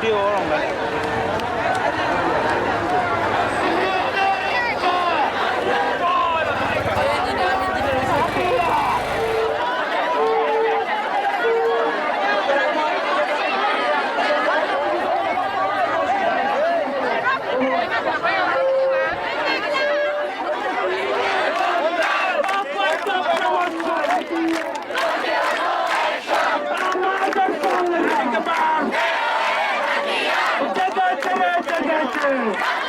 뛰어 네.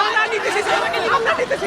আমরা নিতেছি আমরা নিতেছি